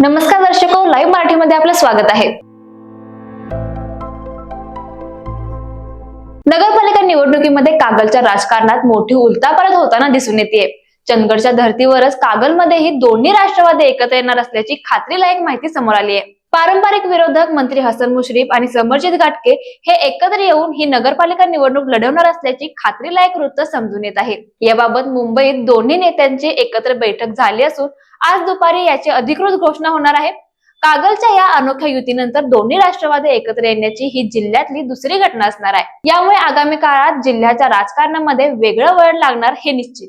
नमस्कार दर्शको लाईव्ह मराठीमध्ये आपलं स्वागत आहे. नगरपालिका निवडणुकीमध्ये कागलच्या राजकारणात मोठी उलटापालट होताना दिसून येते चंदगडच्या धर्तीवरच कागलमध्येही दोन्ही राष्ट्रवादी एकत्र येणार असल्याची खात्रीलायक माहिती समोर आली आहे पारंपरिक विरोधक मंत्री हसन मुश्रीफ आणि समरजित घाटके हे एकत्र येऊन ही नगरपालिका निवडणूक लढवणार असल्याची खात्रीलायक वृत्त समजून येत आहे. याबाबत मुंबईत दोन्ही नेत्यांची एकत्र बैठक झाली असून आज दुपारी याची अधिकृत घोषणा होणार आहे. कागलच्या या अनोख्या युतीनंतर दोन्ही राष्ट्रवादी एकत्र येण्याची ही जिल्ह्यातली दुसरी घटना असणार आहे. यामुळे आगामी काळात जिल्ह्याच्या राजकारणामध्ये वेगळं वळण लागणार हे निश्चित.